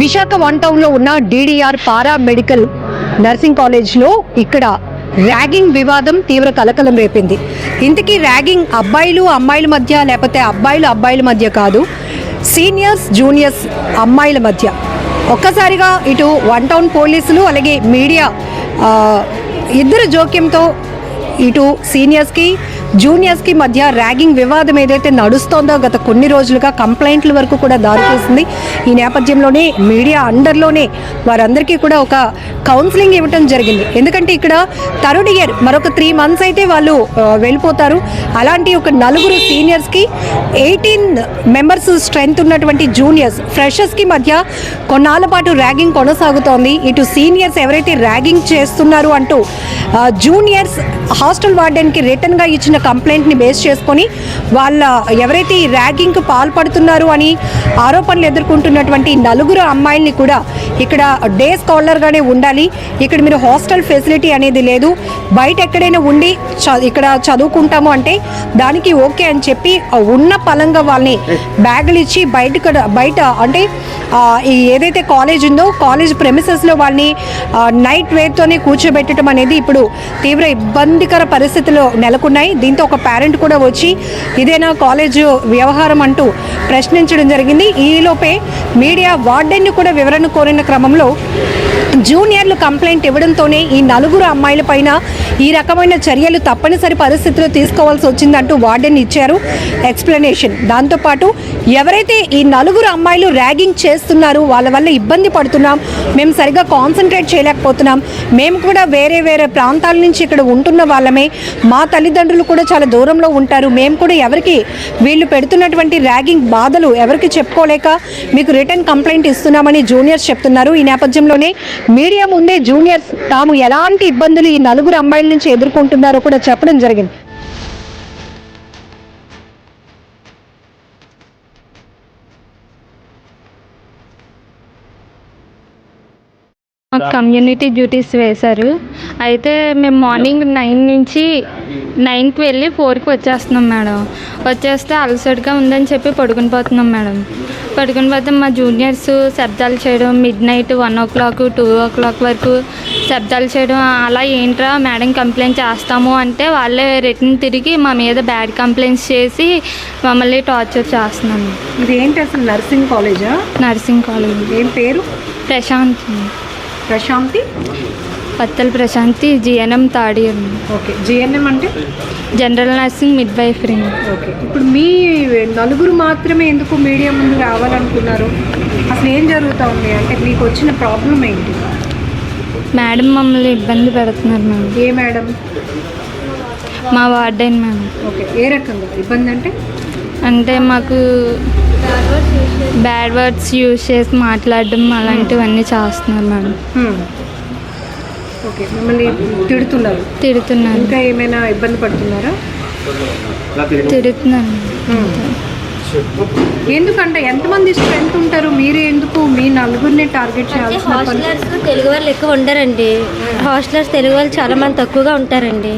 Visakha one టౌన్లో ఉన్న DDR para medical nursing కాలేజ్లో ఇక్కడ ర్యాగింగ్ వివాదం తీవ్ర కలకలం రేపింది. ఇంతకీ ర్యాగింగ్ అబ్బాయిలు అమ్మాయిల మధ్య లేకపోతే అబ్బాయిలు అబ్బాయిల మధ్య కాదు సీనియర్స్ జూనియర్స్ అమ్మాయిల మధ్య. ఒక్కసారిగా ఇటు వన్ టౌన్ పోలీసులు అలాగే మీడియా ఇద్దరు జోక్యంతో ఇటు సీనియర్స్కి జూనియర్స్కి మధ్య ర్యాగింగ్ వివాదం ఏదైతే నడుస్తోందో గత కొన్ని రోజులుగా కంప్లైంట్ల వరకు కూడా దారితీసింది ఈ నేపథ్యంలోనే మీడియా అండర్లోనే వారందరికీ కూడా ఒక కౌన్సిలింగ్ ఇవ్వటం జరిగింది. ఎందుకంటే ఇక్కడ థర్డ్ ఇయర్ మరొక త్రీ మంత్స్ అయితే వాళ్ళు వెళ్ళిపోతారు. అలాంటి ఒక నలుగురు సీనియర్స్కి ఎయిటీన్ మెంబర్స్ స్ట్రెంగ్త్ ఉన్నటువంటి జూనియర్స్ ఫ్రెషర్స్కి మధ్య కొన్నాళ్ళ పాటు ర్యాగింగ్ కొనసాగుతోంది. ఇటు సీనియర్స్ ఎవరైతే ర్యాగింగ్ చేస్తున్నారు అంటూ జూనియర్స్ హాస్టల్ వార్డెన్కి రిటర్న్గా ఇచ్చిన కంప్లైంట్ని బేస్ చేసుకొని వాళ్ళ ఎవరైతే ఈ ర్యాగింగ్కి పాల్పడుతున్నారు అని ఆరోపణలు ఎదుర్కొంటున్నటువంటి నలుగురు అమ్మాయిల్ని కూడా ఇక్కడ డే స్కాలర్గానే ఉండాలి. ఇక్కడ మీరు హాస్టల్ ఫెసిలిటీ అనేది లేదు. బయట ఎక్కడైనా ఉండి చ- ఇక్కడ చదువుకుంటాము అంటే దానికి ఓకే అని చెప్పి ఉన్న పలంగా వాళ్ళని బ్యాగులు ఇచ్చి బయట బయట అంటే ఈ ఏదైతే కాలేజ్ ఉందో కాలేజ్ ప్రెమిసెస్లో వాళ్ళని నైట్ వేర్తోనే కూర్చోబెట్టడం అనేది ఇప్పుడు తీవ్ర ఇబ్బందికర పరిస్థితులు నెలకొన్నాయి. దీంతో ఒక పేరెంట్ కూడా వచ్చి ఇదేనా కాలేజ్ వ్యవహారం అంటూ ప్రశ్నించడం జరిగింది. ఈలోపే మీడియా వార్డెన్ని కూడా వివరణ కోరిన క్రమంలో జూనియర్లు కంప్లైంట్ ఇవ్వడంతోనే ఈ నలుగురు అమ్మాయిల పైన ఈ రకమైన చర్యలు తప్పనిసరి పరిస్థితిలో తీసుకోవాల్సి వచ్చిందంటూ వార్డెన్ ఇచ్చారు. ఎక్స్ప్లెనేషన్ దాంతోపాటు ఎవరైతే ఈ నలుగురు అమ్మాయిలు ర్యాగింగ్ చేస్తున్నారు వాళ్ళ వల్ల ఇబ్బంది పడుతున్నాం మేము సరిగా కాన్సన్ట్రేట్ చేయలేకపోతున్నాం మేము కూడా వేరే వేరే ప్రాంతాల నుంచి ఇక్కడ ఉంటున్న వాళ్ళమే మా తల్లిదండ్రులు కూడా చాలా దూరంలో ఉంటారు. మేము కూడా ఎవరికి వీళ్ళు పెడుతున్నటువంటి ర్యాగింగ్ బాధలు ఎవరికి చెప్పుకోలేక మీకు రిటర్న్ కంప్లైంట్ ఇస్తున్నామని జూనియర్స్ చెప్తున్నారు. ఈ నేపథ్యంలోనే మీడియా ముందే జూనియర్స్ తాము ఎలాంటి ఇబ్బందులు ఈ నలుగురు అమ్మాయిల నుంచి ఎదుర్కొంటున్నారో కూడా చెప్పడం జరిగింది. మాకు కమ్యూనిటీ డ్యూటీస్ వేశారు. అయితే మేము మార్నింగ్ నైన్ నుంచి నైన్కి వెళ్ళి ఫోర్కి వచ్చేస్తున్నాం మేడం. వచ్చేస్తే అలసటగా ఉందని చెప్పి పడుకుని పోతున్నాం మేడం. పడుకుని పోతే మా జూనియర్స్ శబ్దాలు చేయడం midnight one o'clock two o'clock వరకు శబ్దాలు చేయడం అలా ఏంట్రా మేడం కంప్లైంట్ చేస్తాము అంటే వాళ్ళే రిటర్న్ తిరిగి మా మీద బ్యాడ్ కంప్లైంట్స్ చేసి మమ్మల్ని టార్చర్ చేస్తున్నాము ఇది ఏంటి అసలు నర్సింగ్ కాలేజా నర్సింగ్ కాలేజ్ ఏం పేరు? Prashant Prashanti? Pattala Prashanti GNM third year okay GNM అంటే? General nursing midwifery okay ఇప్పుడు మీ నలుగురు మాత్రమే ఎందుకు మీడియా ముందు రావాలనుకున్నారు? అసలు ఏం జరుగుతూ ఉంది? అంటే మీకు వచ్చిన ప్రాబ్లం ఏంటి? మేడం మమ్మల్ని ఇబ్బంది పెడుతున్నారు మేడం. ఏ మేడం? మా వార్డెన్ మేడం. ఓకే ఏ రకంగా? ఇబ్బంది అంటే? అంటే మాకు బ్యాడ్ వర్డ్స్ యూజ్ చేసి మాట్లాడడం అలాంటివన్నీ చేస్తున్నారు మేడం. ఓకే మిమ్మల్ని తిడుతున్నారు. తిడుతున్నారు. ఇంకా ఏమైనా ఇబ్బంది పడుతున్నారా? తిడుతున్నారు ఎందుకంటే ఎంతమంది స్ట్రెంత్ ఉంటారు మీరు ఎందుకు మీ నలుగురిని టార్గెట్ చేయాల్సిన పని? హాస్టలర్స్ తెలుగు వాళ్ళు ఎక్కువ ఉండరండి. హాస్టలర్స్ తెలుగు వాళ్ళు చాలా మంది తక్కువగా ఉంటారండి.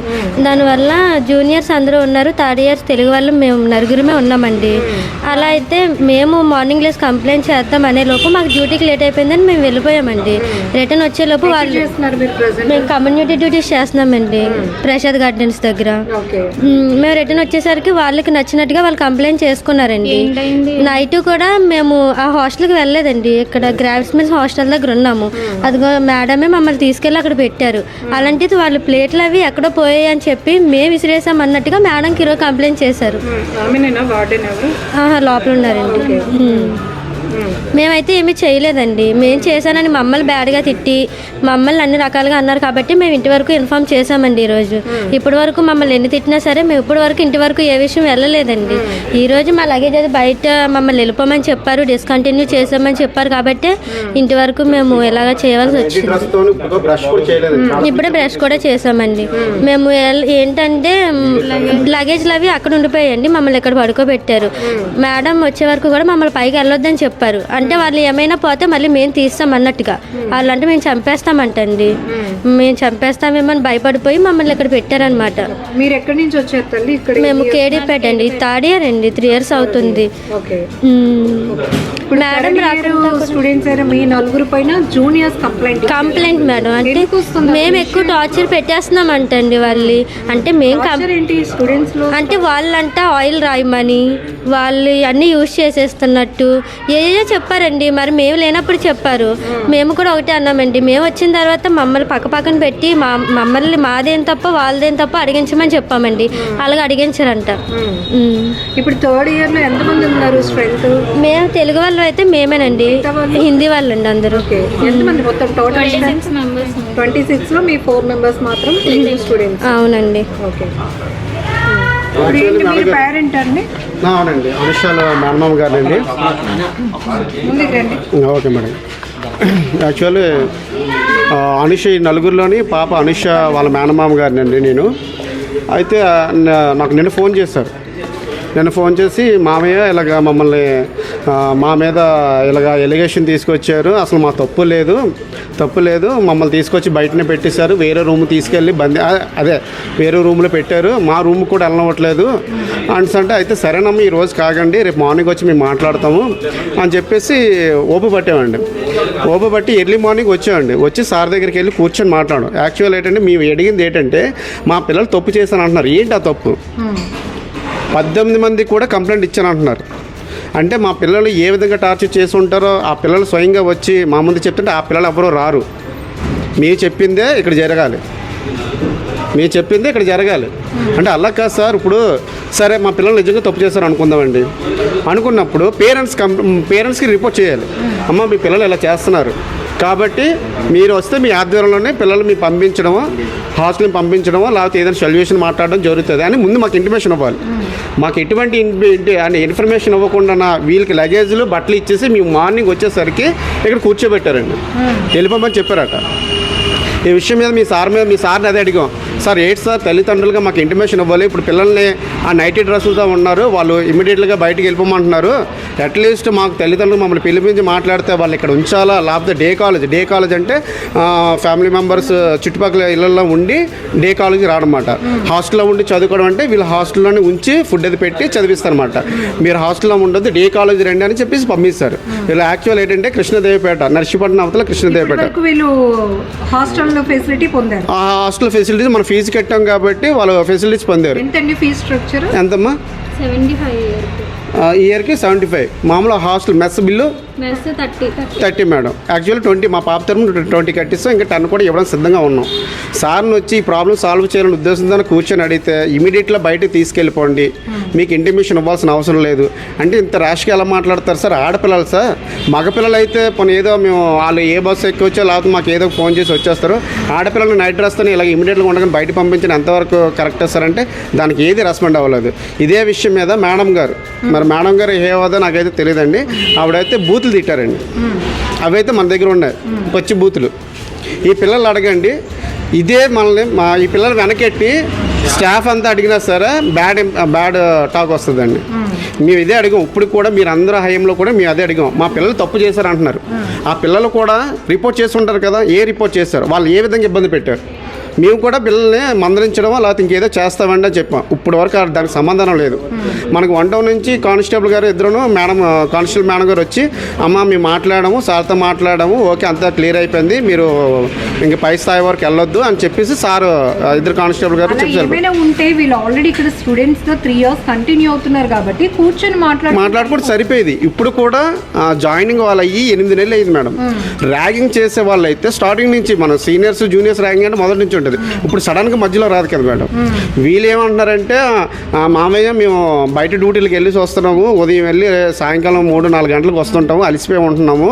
దానివల్ల జూనియర్స్ అందరూ ఉన్నారు థర్డ్ ఇయర్స్ తెలుగు వాళ్ళు మేము నలుగురమే ఉన్నామండి. అలా అయితే మేము మార్నింగ్ లేసి కంప్లైంట్ చేద్దాం అనే లోపు మాకు డ్యూటీకి లేట్ అయిపోయిందని మేము వెళ్ళిపోయామండి. రిటర్న్ వచ్చే లోపు వాళ్ళు చేస్తున్నారు మీరు ప్రజెంట్ మేము కమ్యూనిటీ డ్యూటీస్ చేస్తున్నామండి ప్రసాద్ గార్డెన్స్ దగ్గర. ఓకే మ్, మేము రిటర్న్ వచ్చేసరికి వాళ్ళకి నచ్చినట్టుగా వాళ్ళు కంప్లైంట్ చేసుకున్నారండి. నైట్ కూడా మేము ఆ హాస్టల్కి వెళ్ళలేదండి. ఇక్కడ గ్రావిస్మెన్స్ హాస్టల్ దగ్గర ఉన్నాము. అదిగో మేడమే మమ్మల్ని తీసుకెళ్ళి అక్కడ పెట్టారు. అలాంటిది వాళ్ళు ప్లేట్లు అవి ఎక్కడో పోయాయి అని చెప్పి మేము విసిరేసాం అన్నట్టుగా మేడంకి ఈరోజు కంప్లైంట్ చేశారు. ఆహా, లోపల ఉన్నారండి. మేమైతే ఏమీ చేయలేదండి. మేము చేశానని మమ్మల్ని బ్యాడ్గా తిట్టి మమ్మల్ని అన్ని రకాలుగా అన్నారు కాబట్టి మేము ఇంటి వరకు ఇన్ఫామ్ చేశామండి ఈరోజు ఇప్పటి వరకు మమ్మల్ని ఎన్ని తిట్టినా సరే మేము ఇప్పటి వరకు ఇంటి వరకు ఏ విషయం వెళ్ళలేదండి. ఈ రోజు మా లగేజ్ అది బయట మమ్మల్ని వెళ్ళిపోమని చెప్పారు డిస్కంటిన్యూ చేసామని చెప్పారు కాబట్టి ఇంటి వరకు మేము ఎలాగ చేయవలసి వచ్చింది. ఇప్పుడు బ్రష్ కూడా చేయలేదు. ఇప్పుడే బ్రష్ కూడా చేసామండి మేము. ఏంటంటే లగేజ్లు అవి అక్కడ ఉండిపోయాయండి మమ్మల్ని ఇక్కడ పడుకోబెట్టారు. మేడం వచ్చే వరకు కూడా మమ్మల్ని పైకి వెళ్ళొద్దని చెప్పారు. చెప్పారు. అంటే వాళ్ళు ఏమైనా పోతే మళ్ళీ మేము తీస్తాం అన్నట్టుగా. వాళ్ళంటే మేము చంపేస్తామంటండి. మేము చంపేస్తామేమో అని భయపడిపోయి మమ్మల్ని ఇక్కడ పెట్టారనమాట మీరు ఎక్కడి నుంచి వచ్చారు తల్లి? ఇక్కడ మేము కేడీపేట అండి. థర్డ్ ఇయర్ అండి. త్రీ ఇయర్స్ అవుతుంది. మేడం స్టూడెంట్స్ అయినా మీ నలుగురు పైన జూనియర్స్ కంప్లైంట్ కంప్లైంట్ మేడం అంటే మేము ఎక్కువ టార్చర్ పెట్టేస్తున్నాం అంటండి వాళ్ళు అంటే మేము ఏంటి స్టూడెంట్స్ అంటే వాళ్ళంట ఆయిల్ రాయమని వాళ్ళు అన్నీ యూజ్ చేసేస్తున్నట్టు. ఏదో చెప్పారండి? మరి మేము లేనప్పుడు చెప్పారు. మేము కూడా ఒకటే అన్నామండి. మేము వచ్చిన తర్వాత మమ్మల్ని పక్క పక్కన పెట్టి మా మమ్మల్ని మాదేం తప్ప వాళ్ళదేం తప్ప అడిగించమని చెప్పామండి. అలాగే అడిగించారంట. ఉమ్. ఇప్పుడు థర్డ్ ఇయర్లో ఎంత మంది ఉన్నారు స్ట్రెంత్ మేము తెలుగు వాళ్ళు అయితే మేమేనండి. హిందీ వాళ్ళండి అందరూ. ఓకే. ఎంత? మంది మొత్తం టోటల్ ట్వంటీ సిక్స్లో మీ ఫోర్ మెంబర్స్ మాత్రం స్టూడెంట్స్ అవునండి. ఓకే. పేరెంట్ అండి? అవునండి అనుషాల మేనమామ గారండి. Okay madam. యాక్చువల్లీ అనుష ఈ నలుగురిలోని పాప అనుష వాళ్ళ మేనమామ గారినండి నేను. అయితే నాకు నిన్న ఫోన్ చేశారు. నిన్న ఫోన్ చేసి మామయ్య ఇలాగ మమ్మల్ని మా మీద ఇలాగ ఎలిగేషన్ తీసుకొచ్చారు. అసలు మా తప్పు లేదు. తప్పు లేదు. మమ్మల్ని తీసుకొచ్చి బయటనే పెట్టేశారు. వేరే రూమ్ తీసుకెళ్ళి బంది అదే వేరే రూమ్లో పెట్టారు. మా రూమ్ కూడా వెళ్ళనివ్వట్లేదు. అండ్స్ అంటే అయితే సరేనమ్మా ఈ రోజు కాగండి రేపు మార్నింగ్ వచ్చి మేము మాట్లాడతాము అని చెప్పేసి ఓపు పట్టామండి ఓపు పట్టి ఎర్లీ మార్నింగ్ వచ్చామండి వచ్చి సార్ దగ్గరికి వెళ్ళి కూర్చొని మాట్లాడు యాక్చువల్ ఏంటంటే మేము అడిగింది ఏంటంటే మా పిల్లలు తప్పు చేశాను అంటున్నారు ఏంటి ఆ తప్పు? పద్దెనిమిది మంది కూడా కంప్లైంట్ ఇచ్చాను అంటున్నారు అంటే మా పిల్లలు ఏ విధంగా టార్చర్ చేసి ఉంటారో ఆ పిల్లలు స్వయంగా వచ్చి మా ముందు చెప్తుంటే ఆ పిల్లలు ఎవరో రారు. మీరు చెప్పిందే ఇక్కడ జరగాలి. మీరు చెప్పిందే ఇక్కడ జరగాలి. అంటే అలా కాదు సార్ ఇప్పుడు సరే మా పిల్లలు నిజంగా తప్పు చేస్తారు అనుకుందామండి. అనుకున్నప్పుడు పేరెంట్స్ కం పేరెంట్స్కి రిపోర్ట్ చేయాలి. అమ్మ మీ పిల్లలు ఇలా చేస్తున్నారు. కాబట్టి మీరు వస్తే మీ ఆధ్వర్యంలోనే పిల్లలు మీ పంపించడమో హాస్టల్ని పంపించడమో లేకపోతే ఏదైనా సొల్యూషన్ మాట్లాడడం జరుగుతుంది. అని ముందు మాకు ఇంటిమేషన్ ఇవ్వాలి. మాకు ఎటువంటి అంటే ఇన్ఫర్మేషన్ ఇవ్వకుండా నా వీళ్ళకి లగేజ్లు బట్టలు ఇచ్చేసి మేము మార్నింగ్ వచ్చేసరికి ఇక్కడ కూర్చోబెట్టారండి. వెళ్ళిపోమని చెప్పారట. ఈ విషయం మీద మీ సార్ మీద మీ సార్ని అదే అడిగాం. సార్ ఏంటి సార్ తల్లిదండ్రులుగా మాకు ఇంటిమేషన్ ఇవ్వాలి. ఇప్పుడు పిల్లల్ని ఆ నైటీ డ్రెస్సులతో ఉన్నారు. వాళ్ళు ఇమీడియట్గా బయటికి వెళ్ళిపోమంటున్నారు. అట్లీస్ట్ మాకు తల్లిదండ్రులు మమ్మల్ని పిలిపించి మాట్లాడితే వాళ్ళు ఇక్కడ ఉంచాలా? లేకపోతే డే కాలేజ్ డే కాలేజ్ అంటే ఫ్యామిలీ మెంబర్స్ చుట్టుపక్కల ఇళ్ళల్లో ఉండి డే కాలేజ్కి రావడమాట హాస్టల్లో ఉండి చదువుకోవడం అంటే వీళ్ళు హాస్టల్లోనే ఉంచి ఫుడ్ అది పెట్టి చదివిస్తారనమాట. మీరు హాస్టల్లో ఉండొద్దు డే కాలేజ్ రండి అని చెప్పేసి పంపిస్తారు. వీళ్ళు యాక్చువల్ ఏంటంటే కృష్ణదేవిపేట నర్సీపట్నం అవతల కృష్ణదేవిపేట. వీళ్ళు హాస్టల్ ఫెసిలిటీ పొందారు. ఆ హాస్టల్ ఫెసిలిటీస్ మనం ఫీజు కట్టాం కాబట్టి వాళ్ళు ఫెసిలిటీస్ పొందారు. ఎంతండి ఫీజ్ స్ట్రక్చర్? ఎంతమ్మా? సెవెంటీ ఫైవ్ ఇయర్కి. Seventy five. మామూలు hostel mess bill mess thirty thirty madam. Actually twenty మా పాప తరఫున ట్వంటీ కట్టిస్తాం. ఇంకా టెన్ కూడా ఇవ్వడం సిద్ధంగా ఉన్నాం. సార్ని వచ్చి ఈ ప్రాబ్లం సాల్వ్ చేయాలని ఉద్దేశంతో కూర్చొని అడిగితే ఇమీడియట్గా బయటకు తీసుకెళ్ళిపోండి. మీకు ఇంటిమేషన్ ఇవ్వాల్సిన అవసరం లేదు. అంటే ఇంత ర్యాష్గా ఎలా మాట్లాడతారు సార్? ఆడపిల్లలు సార్. మగపిల్లలు అయితే పోనీ ఏదో మేము వాళ్ళు ఏ బస్సు ఎక్కి వచ్చో లేకపోతే మాకు ఏదో ఫోన్ చేసి వచ్చేస్తారు. ఆడపిల్లలు నైట్ రాస్తాను ఇలా ఇమీడియట్గా ఉండగానే బయట పంపించిన ఎంతవరకు కరెక్ట్ సార్ అంటే దానికి ఏది రెస్పాండ్ అవ్వలేదు. ఇదే విషయం మీద మేడం గారు. మరి మేడం గారు ఏ హోదా నాకైతే తెలియదండి. ఆవిడైతే బూతులు తిట్టారండి. అవైతే మన దగ్గర ఉన్నాయి పచ్చి బూతులు. ఈ పిల్లలు అడగండి. ఇదే మనల్ని మా ఈ పిల్లలు వెనకెట్టి స్టాఫ్ అంతా అడిగినా సరే బ్యాడ్ బ్యాడ్ టాక్ వస్తుందండి. మేము ఇదే అడిగాం. ఇప్పుడు కూడా మీరు అందరూ హయంలో కూడా మేము అదే అడిగాం. మా పిల్లలు తప్పు చేశారు అంటున్నారు ఆ పిల్లలు కూడా రిపోర్ట్ చేసి ఉంటారు కదా ఏ రిపోర్ట్ చేశారు? వాళ్ళు ఏ విధంగా ఇబ్బంది పెట్టారు? మేము కూడా పిల్లల్ని మందలించడమో లేకపోతే ఇంకేదో చేస్తామండి అని చెప్పాం. ఇప్పుడు వరకు దానికి సమాధానం లేదు. మనకు వన్ టౌన్ నుంచి కానిస్టేబుల్ గారు ఇద్దరు మేడం కానిస్టేబుల్ మేడం గారు వచ్చి అమ్మ మేము మాట్లాడము సార్తో మాట్లాడము ఓకే అంతా క్లియర్ అయిపోయింది మీరు ఇంక పై స్థాయి వరకు వెళ్ళొద్దు అని చెప్పేసి సార్ ఇద్దరు కానిస్టేబుల్ గారు చెప్పారు ఉంటే వీళ్ళు ఆల్రెడీ ఇక్కడ స్టూడెంట్స్ త్రీ ఇయర్స్ కంటిన్యూ అవుతున్నారు కాబట్టి కూర్చొని మాట్లాడు మాట్లాడుకుంటే సరిపోయేది. ఇప్పుడు కూడా జాయినింగ్ వాళ్ళు అయ్యి ఎనిమిది నెలలు అయింది మేడం. ర్యాగింగ్ చేసే వాళ్ళు అయితే స్టార్టింగ్ నుంచి మనం సీనియర్స్ జూనియర్స్ ర్యాగింగ్ అంటే మొదటి నుంచి ఉంటుంది. ఇప్పుడు సడన్గా మధ్యలో రాదు కదా మేడం. వీళ్ళు ఏమంటున్నారంటే మామయ్య మేము బయట డ్యూటీలకు వెళ్ళి వస్తున్నాము ఉదయం వెళ్ళి సాయంకాలం మూడు నాలుగు గంటలకు వస్తుంటాము అలసిపోయి ఉంటున్నాము.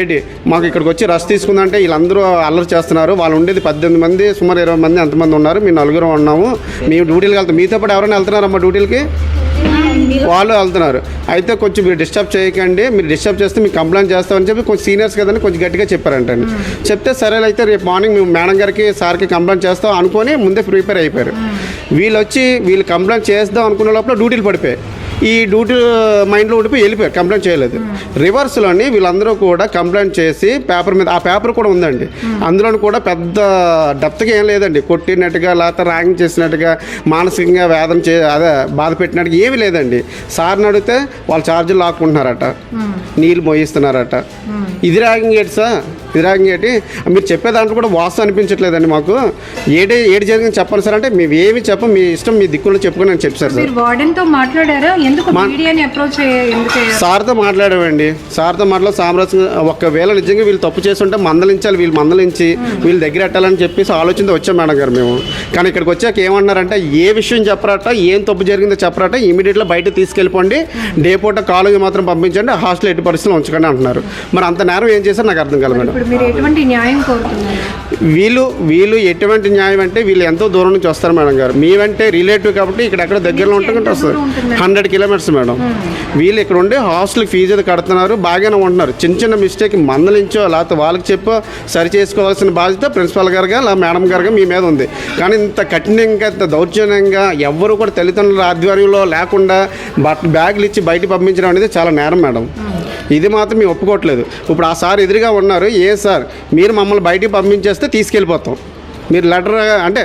ఏంటి మాకు ఇక్కడికి వచ్చి రష్ తీసుకుందంటే వీళ్ళందరూ అల్లరి చేస్తున్నారు. వాళ్ళు ఉండేది పద్దెనిమిది మంది సుమారు ఇరవై మంది ఎంతమంది ఉన్నారు. మేము నలుగురు ఉన్నాము. మేము డ్యూటీలకు వెళ్తాం. మీతో పాటు ఎవరైనా వెళ్తున్నారమ్మా డ్యూటీలకి? వాళ్ళు వెళ్తున్నారు. అయితే కొంచెం మీరు డిస్టర్బ్ చేయకండి. మీరు డిస్టర్బ్ చేస్తే మీకు కంప్లైంట్ చేస్తామని చెప్పి కొంచెం సీనియర్స్ కదండి కొంచెం గట్టిగా చెప్పారంటండి. చెప్తే సరే అయితే రేపు మార్నింగ్ మేము మేడం గారికి సార్కి కంప్లైంట్ చేస్తాం అనుకొని ముందే ప్రిపేర్ అయిపోయారు. వీళ్ళు వచ్చి వీళ్ళు కంప్లైంట్ చేద్దాం అనుకున్న లోపల డ్యూటీలు పడిపోయాయి. ఈ డ్యూటీ మైండ్లో ఉండిపోయి వెళ్ళిపోయారు కంప్లైంట్ చేయలేదు. రివర్స్లోని వీళ్ళందరూ కూడా కంప్లైంట్ చేసి పేపర్ మీద ఆ పేపర్ కూడా ఉందండి. అందులో కూడా పెద్ద డెప్త్గా ఏం లేదండి. కొట్టినట్టుగా లేకపోతే ర్యాంక్ చేసినట్టుగా మానసికంగా వేదన చే అదే బాధ పెట్టినట్టుగా ఏమీ లేదండి. సార్ని అడిగితే వాళ్ళు ఛార్జీలు లాక్కుంటున్నారట. నీళ్ళు మోయిస్తున్నారట. ఇది ర్యాగింగ్ ఏంటి సార్ ఏంటి? మీరు చెప్పే దాంట్లో కూడా వాస్తవం అనిపించట్లేదండి మాకు. ఏడే ఏడు జరిగింది చెప్పాలి సార్ అంటే మేము ఏమి చెప్పం మీ ఇష్టం మీ దిక్కుల్లో చెప్పుకుని అని చెప్పారు సార్. మీరు వార్డెన్తో మాట్లాడారా? ఎందుకు మీడియాని అప్రోచ్ ఎందుకు అయ్యారు? సార్తో మాట్లాడామండి. సార్తో మాట్లాడి సామరస్యంగా ఒకవేళ నిజంగా వీళ్ళు తప్పు చేస్తుంటే మందలించాలి వీళ్ళు మందలించి వీళ్ళు దగ్గర పెట్టాలని చెప్పేసి ఆలోచనతో వచ్చాం మేడం గారు మేము. కానీ ఇక్కడికి వచ్చాక ఏమన్నారంటే ఏ విషయం చెప్పరాట ఏం తప్పు జరిగిందో చెప్పరాట ఇమీడియట్గా బయట తీసుకెళ్ళిపోండి. డే పూట కాలేజీ మాత్రం పంపించండి హాస్టల్ ఎట్టి పరిస్థితులు ఉంచకండి అంటున్నారు. మరి అంత నేరం ఏం చేశారు నాకు అర్థం కాలేదు మేడం. ఇప్పుడు మీరు ఎటువంటి న్యాయం కోరుతున్నారు? వీళ్ళు వీళ్ళు ఎటువంటి న్యాయం అంటే వీళ్ళు ఎంతో దూరం నుంచి వస్తారు మేడం గారు. మేమంటే రిలేటివ్ కాబట్టి ఇక్కడ ఎక్కడ దగ్గరలో ఉంటుందంటే వస్తారు హండ్రెడ్ కిలోమీటర్స్ మేడం. వీళ్ళు ఇక్కడ ఉండి హాస్టల్కి ఫీజు కడుతున్నారు బాగానే ఉంటున్నారు. చిన్న చిన్న మిస్టేక్ మందలించో లేకపోతే వాళ్ళకి చెప్పో సరి చేసుకోవాల్సిన బాధ్యత ప్రిన్సిపల్ గారుగా లేదా మేడం గారుగా మీ మీద ఉంది. కానీ ఇంత కఠినంగా ఇంత దౌర్జన్యంగా ఎవ్వరు కూడా తల్లిదండ్రుల ఆధ్వర్యంలో లేకుండా బట్ బ్యాగులు ఇచ్చి బయట పంపించడం అనేది చాలా నేరం మేడం. ఇది మాత్రం మేము ఒప్పుకోవట్లేదు. ఇప్పుడు ఆ సార్ ఎదురుగా ఉన్నారు ఏ సార్ మీరు మమ్మల్ని బయటికి పంపించేస్తే తీసుకెళ్ళిపోతాం. మీరు లెటర్ అంటే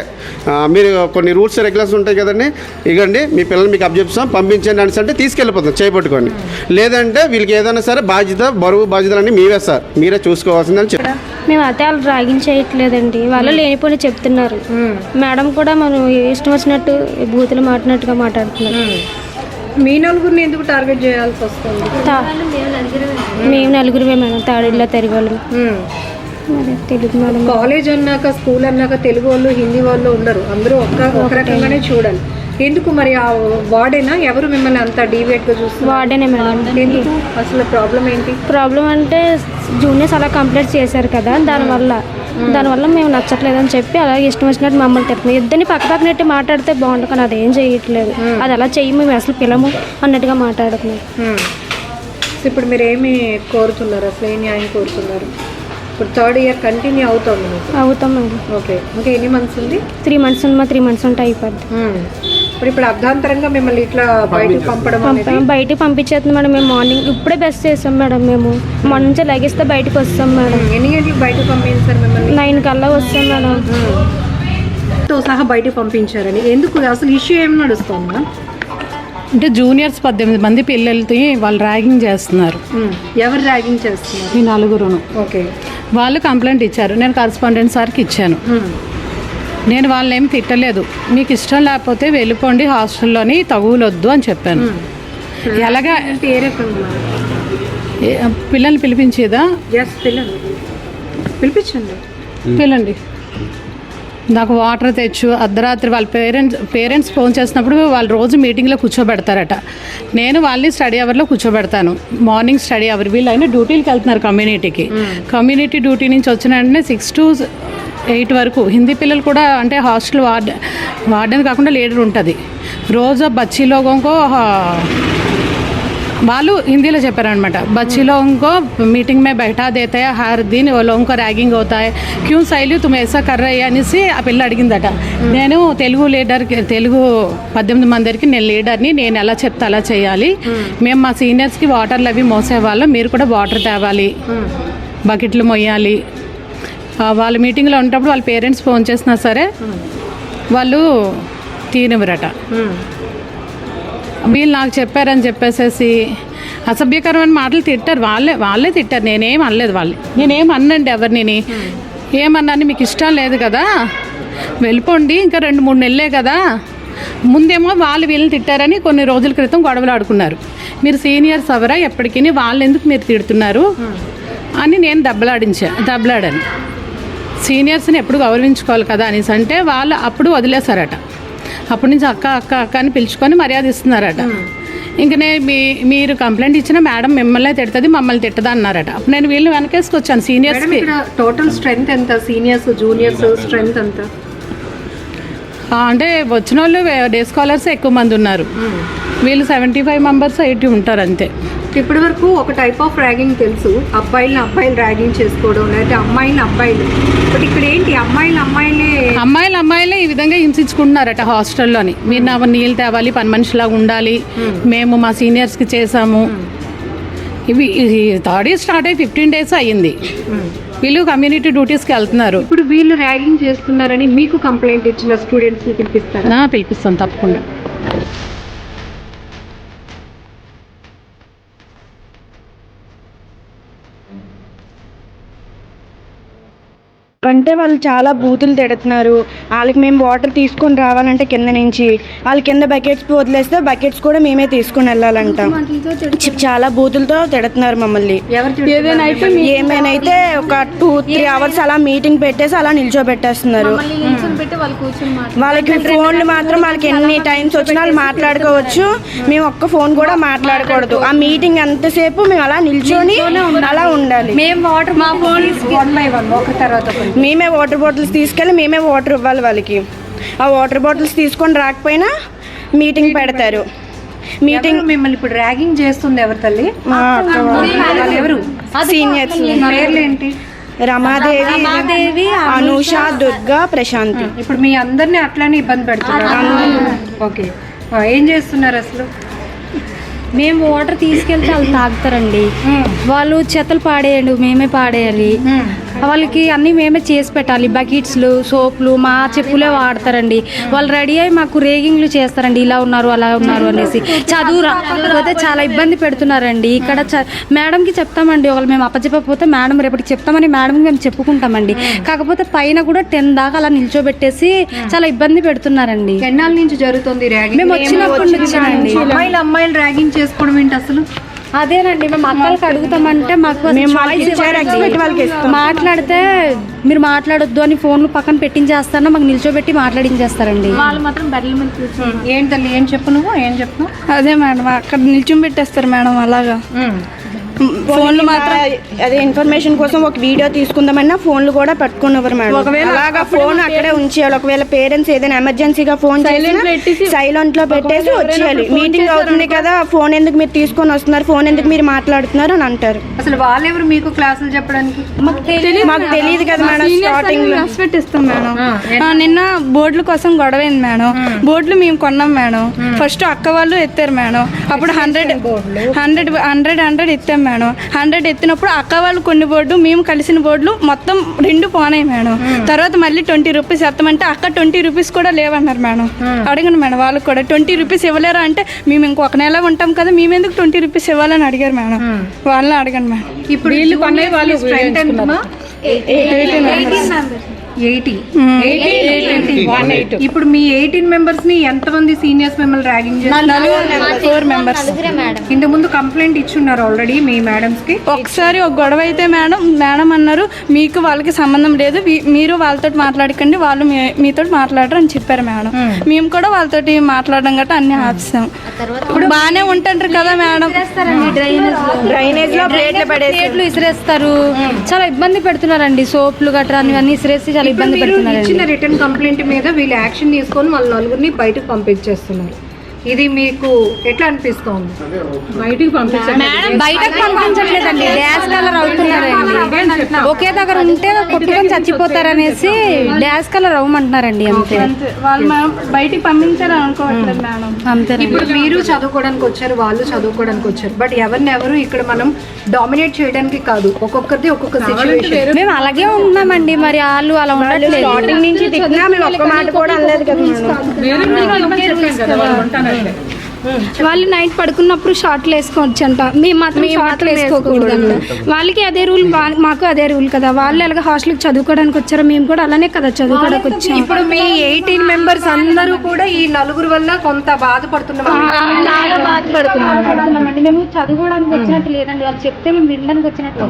మీరు కొన్ని రూల్స్ రెగ్యులేషన్స్ ఉంటాయి కదండి ఇగండి మీ పిల్లలు మీకు అబ్జెప్షన్ పంపించండి అనేసి అంటే తీసుకెళ్ళిపోతాం చేపట్టుకొని. లేదంటే వీళ్ళకి ఏదైనా సరే బాధ్యత బరువు బాధ్యతలన్నీ మీవే సార్ మీరే చూసుకోవాల్సిందని చెప్పి. మేము అయితే వాళ్ళు డ్రాగింగ్ చేయట్లేదండి వాళ్ళు లేనిపోయి చెప్తున్నారు. మేడం కూడా మనం ఇష్టం వచ్చినట్టు బూతులు మాట్లాడినట్టుగా మాట్లాడుతున్నారు. మీ నలుగురిని ఎందుకు టార్గెట్ చేయాల్సి వస్తుంది? మేము నలుగురుమే మేడం తాడిలో తిరిగి వాళ్ళు తెలియదు మేడం. కాలేజ్ అన్నాక స్కూల్ అన్నాక తెలుగు వాళ్ళు హిందీ వాళ్ళు ఉండరు. అందరూ ఒక్క ఒక రకంగానే చూడాలి. ఎందుకు మరి ఆ వార్డేనా? ఎవరు మిమ్మల్ని అంత డీవియేట్గా చూస్తున్నారు? వార్డెనే మేడం. ఎందుకు? అసలు ప్రాబ్లం ఏంటి? ప్రాబ్లం అంటే జూనియర్స్ అలా కంప్లైంట్ చేశారు కదా దానివల్ల. దానివల్ల మేము నచ్చట్లేదని చెప్పి అలా ఇష్టం వచ్చినట్టు మమ్మల్ని తిడుతున్నాం ఇద్దరిని పక్క పక్క నెట్టి మాట్లాడితే బాగుండు కానీ అదేం చేయట్లేదు. అది అలా చెయ్యి మేము అసలు పిలము అన్నట్టుగా మాట్లాడుతున్నాం ఇప్పుడు మీరు ఏమి కోరుతున్నారు? అసలు ఏ న్యాయం కోరుతున్నారు? ఇప్పుడు థర్డ్ ఇయర్ కంటిన్యూ అవుతుంది మీకు? అవుతాం మేడం ఓకే ఇంకా ఎన్ని మంత్స్ ఉంది? త్రీ మంత్స్ మా త్రీ మంత్స్ ఉంటే అయిపోద్ది. Hmm. మరి ఇప్పుడు అర్ధాంతరంగా మిమ్మల్ని ఇట్లా బయటకు పంపడం అనేది? పంప- బయటికి పంపించేస్తుంది మేడం. మేము మార్నింగ్ ఇప్పుడే బెస్ట్ చేసాం మేడం మేము. మొన్న నుంచి లెగిస్తే బయటకు వస్తాం మేడం. ఎన్ని గంటలకు బయటకు పంపించారు మిమ్మల్ని? నైన్ కల్లా వస్తాం మేడం. తో సహా బయటకు పంపించారని. ఎందుకు? అసలు ఇష్యూ ఏం నడుస్తుంది? మేడం అంటే జూనియర్స్ పద్దెనిమిది మంది పిల్లలతో వాళ్ళు ర్యాగింగ్ చేస్తున్నారు. ఎవరు ర్యాగింగ్ చేస్తున్నారు? ఈ నలుగురును. ఓకే. వాళ్ళు కంప్లైంట్ ఇచ్చారు. నేను కరస్పాండెంట్ సార్కి ఇచ్చాను. నేను వాళ్ళని ఏం తిట్టలేదు. మీకు ఇష్టం లేకపోతే వెళ్ళిపోండి హాస్టల్లోని తగులొద్దు అని చెప్పాను. ఎలాగా? పిల్లల్ని పిలిపించేదా? పిల్లలు. పిలిపించండి. పిల్లండి నాకు వాటర్ తెచ్చు. అర్ధరాత్రి వాళ్ళ పేరెంట్స్ పేరెంట్స్ ఫోన్ చేసినప్పుడు వాళ్ళు రోజు మీటింగ్లో కూర్చోబెడతారట. నేను వాళ్ళని స్టడీ అవర్లో కూర్చోబెడతాను. Morning study hour. వీళ్ళు అయినా డ్యూటీలకు వెళ్తున్నారు కమ్యూనిటీకి. కమ్యూనిటీ డ్యూటీ నుంచి వచ్చిన వెంటనే సిక్స్ టు ఎయిట్ వరకు హిందీ పిల్లలు కూడా అంటే హాస్టల్ వార్డ్ వార్డెన్ కాకుండా లీడర్ ఉంటుంది. రోజు బచ్చీ లోగోంకో వాళ్ళు హిందీలో చెప్పారనమాట బచ్చిలో ఇంకో మీటింగ్ మే బయటా దేతాయ హార్ దీన్ వాళ్ళంకో ర్యాగింగ్ అవుతాయి క్యూ శైలి తుమ్ ఏసా కర్రయ్య అనేసి ఆ పిల్ల అడిగిందట. నేను తెలుగు లీడర్కి తెలుగు పద్దెనిమిది మందికి నేను లీడర్ని నేను ఎలా చెప్తే అలా చేయాలి. మేము మా సీనియర్స్కి వాటర్లు అవి మోసేవాళ్ళం మీరు కూడా వాటర్ తేవాలి. బకెట్లు మొయ్యాలి. వాళ్ళ మీటింగ్లో ఉన్నప్పుడు వాళ్ళ పేరెంట్స్ ఫోన్ చేసినా సరే వాళ్ళు తీనివ్వరట. వీళ్ళు నాకు చెప్పారని చెప్పేసేసి అసభ్యకరమైన మాటలు తిట్టారు. వాళ్ళే వాళ్ళే తిట్టారు. నేనేం అనలేదు వాళ్ళు నేనేం అన్నండి ఎవరిని ఏమన్నాను? మీకు ఇష్టం లేదు కదా? వెళ్ళిపోండి. ఇంకా రెండు మూడు నెలలే కదా? ముందేమో వాళ్ళు వీళ్ళని తిట్టారని కొన్ని రోజుల క్రితం గొడవలు ఆడుకున్నారు. మీరు సీనియర్స్ అవరా ఎప్పటికీ వాళ్ళు ఎందుకు మీరు తిడుతున్నారు? అని నేను దెబ్బలాడించా దెబ్బలాడాను. సీనియర్స్ని ఎప్పుడు గౌరవించుకోవాలి కదా అనేసి. అంటే వాళ్ళు అప్పుడు వదిలేశారట. అప్పటి నుంచి అక్క అక్క అక్క అని పిలుచుకొని మర్యాద ఇస్తున్నారట. ఇంక నేను మీ మీరు కంప్లైంట్ ఇచ్చిన మేడం మిమ్మల్ని తిడుతుంది మమ్మల్ని తిట్టదా అన్నారట. అప్పుడు నేను వీళ్ళు వెనకేసుకొచ్చాను సీనియర్స్కి. ఇక్కడ టోటల్ స్ట్రెంగ్త్ ఎంత? సీనియర్స్ జూనియర్స్ స్ట్రెంగ్త్ ఎంత? అంటే వచ్చిన వాళ్ళు డే స్కాలర్స్ ఎక్కువ మంది ఉన్నారు. వీళ్ళు సెవెంటీ ఫైవ్ మెంబర్స్ ఎయిటీ ఉంటారు అంతే. ఇప్పటి వరకు ఒక టైప్ ఆఫ్ ర్యాగింగ్ తెలుసు. అబ్బాయిలను అబ్బాయిలు ర్యాగింగ్ చేసుకోవడం లేకపోతే అమ్మాయిలను అబ్బాయిలు. బట్ ఇక్కడ ఏంటి? అమ్మాయిలు అమ్మాయిలే అమ్మాయిలు అమ్మాయిలే ఈ విధంగా హింసించుకుంటున్నారట హాస్టల్లోని. మీరు నా నీళ్ళు తేవాలి పని మనిషిలాగా ఉండాలి. మేము మా సీనియర్స్కి చేసాము ఇవి థర్డ్ ఇయర్ స్టార్ట్ అయ్యి ఫిఫ్టీన్ డేస్ అయ్యింది. వీళ్ళు కమ్యూనిటీ డ్యూటీస్కి వెళ్తున్నారు. ఇప్పుడు వీళ్ళు ర్యాగింగ్ చేస్తున్నారని మీకు కంప్లైంట్ ఇచ్చిన స్టూడెంట్స్ని పిలిపిస్తారా? పిలిపిస్తాం తప్పకుండా. అంటే వాళ్ళు చాలా బూతులు తిడుతున్నారు. వాళ్ళకి మేము వాటర్ తీసుకొని రావాలంటే కింద నుంచి. వాళ్ళు కింద బకెట్స్ వదిలేస్తే బకెట్స్ కూడా మేమే తీసుకొని వెళ్ళాలంట. చాలా బూతులతో తిడుతున్నారు మమ్మల్ని. ఏమైనా ఒక టూ త్రీ అవర్స్ అలా మీటింగ్ పెట్టేసి అలా నిల్చోబెట్టేస్తున్నారు. వాళ్ళకి ఫోన్లు మాత్రం వాళ్ళకి ఎన్ని టైమ్స్ వచ్చినా వాళ్ళు మాట్లాడుకోవచ్చు. మేము ఒక్క ఫోన్ కూడా మాట్లాడకూడదు. ఆ మీటింగ్ ఎంతసేపు మేము అలా నిల్చొని అలా ఉండాలి. మేము వాటర్ మా ఫోన్ వన్ బై వన్ ఒక తర్వాత మేమే వాటర్ బాటిల్స్ తీసుకెళ్ళి మేమే వాటర్ ఇవ్వాలి వాళ్ళకి. ఆ వాటర్ బాటిల్స్ తీసుకొని రాకపోయినా మీటింగ్ పెడతారు. మీటింగ్ మిమ్మల్ని ఇప్పుడు ర్యాగింగ్ చేస్తుంది ఎవరు తల్లి? ఎవరు? సీనియర్స్ పేర్లు ఏంటి రమాదేవి అనూష దుర్గా ప్రశాంతి. ఇప్పుడు మీ అందరినీ అట్లానే ఇబ్బంది పెడుతున్నారు. ఓకే. ఏం చేస్తున్నారు అసలు? మేము వాటర్ తీసుకెళ్తే వాళ్ళు తాగుతారండి. వాళ్ళు చెత్తలు పాడేయండి మేమే పాడేయాలి. వాళ్ళకి అన్నీ మేమే చేసి పెట్టాలి. బకెట్స్లు సోపులు మా చెప్పులే వాడతారండి. వాళ్ళు రెడీ అయ్యి మాకు రేగింగ్లు చేస్తారండి. ఇలా ఉన్నారు అలా ఉన్నారు అనేసి. చదువు రాకపోతే చాలా ఇబ్బంది పెడుతున్నారండి. ఇక్కడ మేడంకి చెప్తామండి. ఒకళ్ళు మేము అప్పచెప్పకపోతే మేడం రేపటికి చెప్తామని మేడంకి మేము చెప్పుకుంటామండి. కాకపోతే పైన కూడా టెన్ దాకా అలా నిల్చోబెట్టేసి చాలా ఇబ్బంది పెడుతున్నారండి. ఎన్నాళ్ళ నుంచి జరుగుతుంది మేము వచ్చినప్పటి నుంచేనండి అమ్మాయిలు అమ్మాయిలు ర్యాగింగ్ చేసుకోవడం ఏంటి అసలు? అదేనండి మేము అక్కలకి అడుగుతామంటే మాకు. మాట్లాడితే మీరు మాట్లాడొద్దు అని ఫోన్లు పక్కన పెట్టించేస్తారో మాకు నిల్చోబెట్టి మాట్లాడించేస్తారండి. ఏం తల్లి ఏం చెప్పు నువ్వు ఏం చెప్పు అదే మేడం అక్కడ నిల్చుని పెట్టేస్తారు మేడం అలాగా. ఫోన్లు మాత్రం అదే ఇన్ఫర్మేషన్ కోసం ఒక వీడియో తీసుకుందామన్నా ఫోన్లు కూడా పట్టుకున్నవారు మేడం. అలాగా ఫోన్ అక్కడే ఉంచేయాలి. ఒకవేళ పేరెంట్స్ ఏదైనా ఎమర్జెన్సీగా ఫోన్ సైలెంట్లో పెట్టేసి వచ్చేయాలి. మీటింగ్ అవుతుంది కదా ఫోన్ ఎందుకు మీరు తీసుకొని వస్తున్నారు ఫోన్ ఎందుకు మీరు మాట్లాడుతున్నారు అని అంటారు. అసలు వాళ్ళెవరు మీకు క్లాసులు చెప్పడానికి? మాకు తెలియదు కదా మేడం స్టార్టింగ్ రెస్పెక్ట్ ఇస్తాం మేడం. ఆ, నిన్న బోర్డుల కోసం గొడవ అయింది మేడం. బోర్డులు మేము కొన్నాం మేడం. ఫస్ట్ అక్క వాళ్ళు ఎత్తారు మేడం. అప్పుడు హండ్రెడ్ హండ్రెడ్ హండ్రెడ్ హండ్రెడ్ ఎత్తాం మేడం. హండ్రెడ్ ఎత్తినప్పుడు అక్క వాళ్ళు కొన్ని బోర్డు మేము కలిసిన బోర్డులు మొత్తం రెండు పోనాయి మేడం. తర్వాత మళ్ళీ ట్వంటీ రూపీస్ ఎత్తామంటే అక్క ట్వంటీ రూపీస్ కూడా లేవన్నారు మేడం. అడగండి మేడం వాళ్ళకి కూడా. ట్వంటీ రూపీస్ ఇవ్వలేరా అంటే మేము ఇంకొక నెల ఉంటాం కదా మేము ఎందుకు ట్వంటీ రూపీస్ ఇవ్వాలని అడిగారు మేడం. వాళ్ళని అడగండి మేడం. ఇప్పుడు వీళ్ళు కొనే వాళ్ళు ఎయిటీ. ఇప్పుడు మీ ఎయిటీన్ మెంబర్స్ని ఎంత మంది సీనియర్స్ మిమ్మల్ని ర్యాగింగ్ చేస్తున్నారు? ఫోర్ మెంబర్స్ ఇంత ముందు కంప్లైంట్ ఇచ్చున్నారు ఆల్రెడీ మీ మేడమ్స్కి. ఒకసారి ఒక గొడవ అయితే మేడం మేడం అన్నారు మీకు వాళ్ళకి సంబంధం లేదు. మీరు వాళ్ళతో మాట్లాడకండి. వాళ్ళు మీతో మాట్లాడరు అని చెప్పారు మేడం మేము కూడా వాళ్ళతోటి మాట్లాడడం గట్రా అన్ని ఆపిస్తాం ఇప్పుడు బాగానే ఉంటుంటారు కదా మేడం డ్రైనేజ్లో. ప్లేట్లు ఇసిరేస్తారు. చాలా ఇబ్బంది పెడుతున్నారండి. సోపులు గట్రా ఇవన్నీ ఇసిరేసి చాలా ఇబ్బంది మీరు పెడుతున్నారండి. ఇచ్చిన రిటర్న్ కంప్లైంట్ మీద వీళ్ళు యాక్షన్ తీసుకొని వాళ్ళ నలుగురిని బయటకు పంపించేస్తున్నారు. ఇది మీకు ఎట్లా అనిపిస్తోంది? బయటికి పంపించండి బయటకు పంపించట్లేదండి. డ్యాష్ కలర్ అవుతున్నారండి ఒకే దగ్గర ఉంటే కొట్టుకొని చచ్చిపోతారనేసి డ్యాష్ కలర్ అవ్వమంటున్నారండి అంతే. వాళ్ళు బయటికి పంపించారని అనుకోవట్లేదు మేడం. అంతేనండి ఇప్పుడు మీరు చదువుకోవడానికి వచ్చారు వాళ్ళు చదువుకోవడానికి వచ్చారు. బట్ ఎవరిని ఎవరు ఇక్కడ మనం డామినేట్ చేయడానికి కాదు. ఒక్కొక్కరిది ఒక్కొక్క సిచ్యువేషన్ మేము అలాగే ఉన్నామండి మరి వాళ్ళు అలా ఉండట్లేదు. స్టార్టింగ్ నుంచి ఒక్క మాట కూడా అనలేదు కదా వాళ్ళు నైట్ పడుకున్నప్పుడు షార్ట్లు వేసుకోవచ్చు అంట మేము మాత్రం షార్ట్లు వేసుకోకూడదు అంట. వాళ్ళకి అదే రూల్ మాకు అదే రూల్ కదా. వాళ్ళు ఎలాగ హాస్టల్కి చదువుకోవడానికి వచ్చారో మేము కూడా అలానే కదా చదువుకోవడానికి వచ్చాం. ఇప్పుడు మీ ఎయిటీన్ మెంబర్స్ అందరూ కూడా ఈ నలుగురు వల్ల కొంత బాధపడుతున్నారు. బాధపడుతున్నామండి. మేము చదువుకోవడానికి వచ్చినట్టు లేదండి. వాళ్ళు చెప్తే మేము వినడానికి వచ్చినట్టు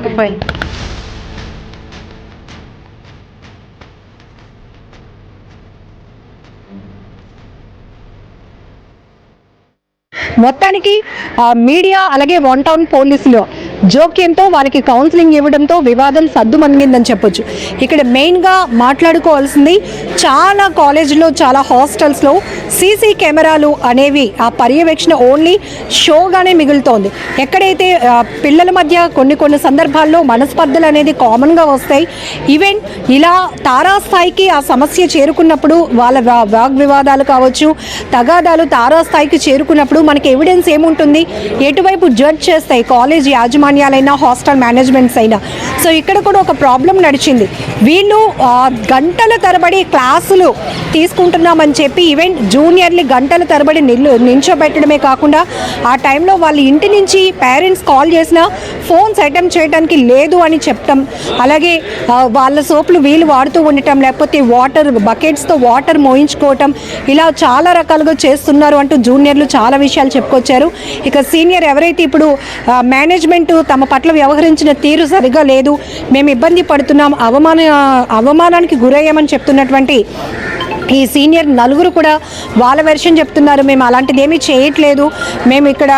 మొత్తానికి మీడియా అలాగే వన్ టౌన్ పోలీసులు జోక్యంతో వారికి కౌన్సిలింగ్ ఇవ్వడంతో వివాదం సద్దుమణిగిందని చెప్పొచ్చు. ఇక్కడ మెయిన్గా మాట్లాడుకోవాల్సింది చాలా కాలేజీలో చాలా హాస్టల్స్లో సీసీ కెమెరాలు అనేవి ఆ పర్యవేక్షణ ఓన్లీ షోగానే మిగులుతోంది. ఎక్కడైతే పిల్లల మధ్య కొన్ని కొన్ని సందర్భాల్లో మనస్పర్ధలు అనేది కామన్గా వస్తాయి. ఈవెన్ ఇలా తారాస్థాయికి ఆ సమస్య చేరుకున్నప్పుడు వాళ్ళ వాగ్ వాగ్వివాదాలు కావచ్చు తగాదాలు తారాస్థాయికి చేరుకున్నప్పుడు మనకి ఎవిడెన్స్ ఏముంటుంది? ఎటువైపు జడ్జ్ చేస్తాయి? కాలేజ్ యాజమాన్యాలైనా హాస్టల్ మేనేజ్మెంట్స్ అయినా సో ఇక్కడ కూడా ఒక ప్రాబ్లం నడిచింది. వీళ్ళు గంటల తరబడి క్లాసులు తీసుకుంటున్నామని చెప్పి ఈవెన్ జూనియర్లు గంటల తరబడి నిల్లు నించోబెట్టడమే కాకుండా ఆ టైంలో వాళ్ళ ఇంటి నుంచి పేరెంట్స్ కాల్ చేసినా ఫోన్స్ అటెంప్ట్ చేయడానికి లేదు అని చెప్పటం. అలాగే వాళ్ళ సోపులు వీళ్ళు వాడుతూ ఉండటం లేకపోతే వాటర్ బకెట్స్తో వాటర్ మోయించుకోవటం ఇలా చాలా రకాలుగా చేస్తున్నారు అంటూ జూనియర్లు చాలా విషయాలు చెప్పుకొచ్చారు. ఇక సీనియర్ ఎవరైతే ఇప్పుడు మేనేజ్మెంట్ తమ పట్ల వ్యవహరించిన తీరు సరిగా లేదు. మేము ఇబ్బంది పడుతున్నాం. అవమాన అవమానానికి గురయ్యామని చెప్తున్నటువంటి ఈ సీనియర్ నలుగురు కూడా వాళ్ళ వెర్షన్ చెప్తున్నారు. మేము అలాంటిది ఏమీ చేయట్లేదు. మేము ఇక్కడ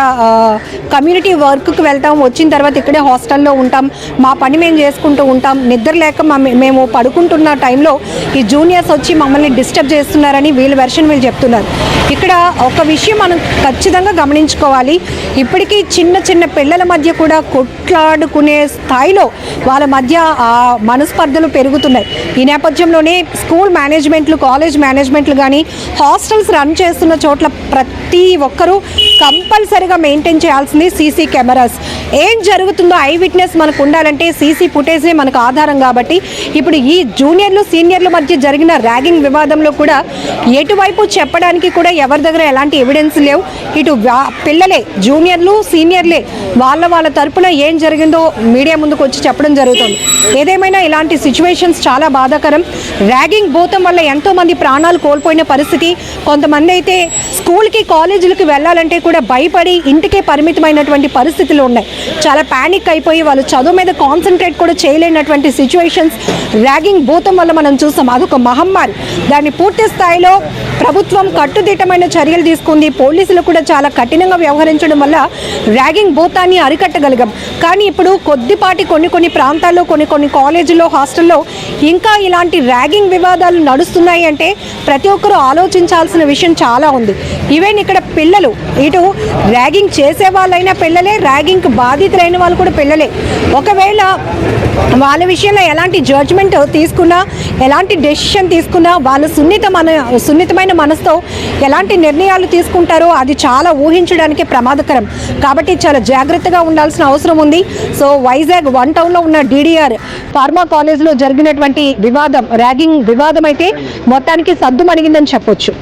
కమ్యూనిటీ వర్క్కి వెళ్తాం. వచ్చిన తర్వాత ఇక్కడే హాస్టల్లో ఉంటాం. మా పని మేము చేసుకుంటూ ఉంటాం. నిద్ర లేక మేము పడుకుంటున్న టైంలో ఈ జూనియర్స్ వచ్చి మమ్మల్ని డిస్టర్బ్ చేస్తున్నారని వీళ్ళ వెర్షన్ వీళ్ళు చెప్తున్నారు. ఇక్కడ ఒక విషయం మనం ఖచ్చితంగా గమనించుకోవాలి. ఇప్పటికీ చిన్న చిన్న పిల్లల మధ్య కూడా కొట్లాడుకునే స్థాయిలో వాళ్ళ మధ్య ఆ మనస్పర్ధలు పెరుగుతున్నాయి. ఈ నేపథ్యంలోనే స్కూల్ మేనేజ్మెంట్లు కాలేజ్ మేనేజ్మెంట్లు కానీ హాస్టల్స్ రన్ చేస్తున్న చోట్ల ప్రతి ఒక్కరూ కంపల్సరిగా మెయింటైన్ చేయాల్సింది సీసీ కెమెరాస్. ఏం జరుగుతుందో ఐ విట్నెస్ మనకు ఉండాలంటే సీసీ ఫుటేజే మనకు ఆధారం కాబట్టి ఇప్పుడు ఈ జూనియర్లు సీనియర్ల మధ్య జరిగిన ర్యాగింగ్ వివాదంలో కూడా ఎటువైపు చెప్పడానికి కూడా ఎవరి దగ్గర ఎలాంటి ఎవిడెన్స్ లేవు. ఇటు పిల్లలే జూనియర్లు సీనియర్లే వాళ్ళ వాళ్ళ తరపున ఏం జరిగిందో మీడియా ముందుకు వచ్చి చెప్పడం జరుగుతుంది. ఏదేమైనా ఇలాంటి సిచ్యువేషన్స్ చాలా బాధాకరం. ర్యాగింగ్ భూతం వల్ల ఎంతో మంది ప్రాణాలు కోల్పోయిన పరిస్థితి. కొంతమంది అయితే స్కూల్కి కాలేజీలకి వెళ్ళాలంటే కూడా భయపడి ఇంటికే పరిమితమైనటువంటి పరిస్థితులు ఉన్నాయి. చాలా ప్యానిక్ అయిపోయి వాళ్ళు చదువు మీద కాన్సన్ట్రేట్ కూడా చేయలేనటువంటి సిచ్యువేషన్స్ ర్యాగింగ్ భూతం వల్ల మనం చూస్తాం. అదొక మహమ్మారి. దాన్ని పూర్తి స్థాయిలో ప్రభుత్వం కట్టుదిట్టమైన చర్యలు తీసుకుంది. పోలీసులు కూడా చాలా కఠినంగా వ్యవహరించడం వల్ల ర్యాగింగ్ భూతాన్ని అరికట్టగలిగాం. కానీ ఇప్పుడు కొద్దిపాటి కొన్ని కొన్ని ప్రాంతాల్లో కొన్ని కొన్ని కాలేజీల్లో హాస్టల్లో ఇంకా ఇలాంటి ర్యాగింగ్ వివాదాలు నడుస్తున్నాయి అంటే ప్రతి ఒక్కరూ ఆలోచించాల్సిన విషయం చాలా ఉంది. ఈవెన్ ఇక్కడ పిల్లలు ఇటు ర్యాగింగ్ చేసే వాళ్ళైనా పిల్లలే ర్యాగింగ్కి బాధితులైన వాళ్ళు కూడా పిల్లలే. ఒకవేళ వాళ్ళ విషయంలో ఎలాంటి జడ్జ్మెంట్ తీసుకున్నా ఎలాంటి డెసిషన్ తీసుకున్నా వాళ్ళ సున్నిత మన సున్నితమైన మనసుతో ఎలాంటి నిర్ణయాలు తీసుకుంటారో అది చాలా ఊహించడానికి ప్రమాదకరం. కాబట్టి చాలా జాగ్రత్తగా ఉండాల్సిన అవసరం ఉంది. సో వైజాగ్ వన్ టౌన్లో ఉన్న డీడీఆర్ ఫార్మా కాలేజ్లో జరిగినటువంటి వివాదం ర్యాగింగ్ వివాదం అయితే మొత్తానికి సద్దుమణిగిందని చెప్పొచ్చు.